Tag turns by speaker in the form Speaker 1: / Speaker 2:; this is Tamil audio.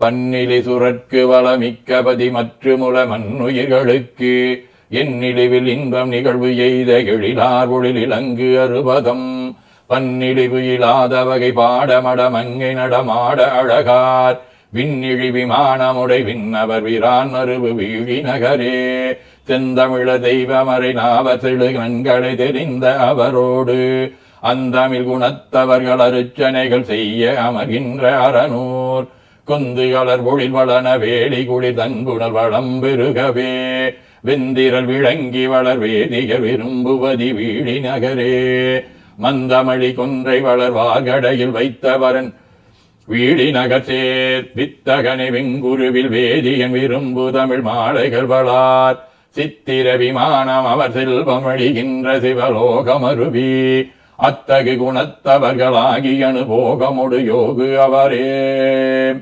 Speaker 1: பன்னிலி சுரற்கு வளமிக்க பதி மற்றுமுள மண்ணுயிர்களுக்கு எந்நிலிவில் இன்பம் நிகழ்வு எய்த எழிலார் ஒளில் இலங்கு அறுபதம் பன்னிழிவு இல்லாத வகை பாடமட மங்கை நடமாட அழகார் விண்ணிழி விமானமுடை விண்ணவர் விரான் அருவு வீழி நகரே செந்தமிழ தெய்வமறை நாவசிழு கண்களை தெரிந்த அவரோடு அந்தமிழ் குணத்தவர்கள் அருச்சனைகள் செய்ய அமர்கின்ற அறநூர் கொந்துகளர் பொழில் வளன வேலி குளிர் தன்புணர் வளம் பெருகவே. வெந்திரல் விளங்கி வளர் வேதிக விரும்புவதி வீழி நகரே. மந்தமழி கொன்றை வளர் வாகடையில் வைத்தவரன் வீழி நகர்சேர் வித்தகனை வெங்குருவில் வேதியன் விரும்பு தமிழ் மாலைகள் வளார். சித்திர விமானம் அவர் செல்வம் அழிகின்ற சிவலோகமருவி. அத்தகு குணத்தவர்களாகி அனுபோகமுடு யோகு அவரே.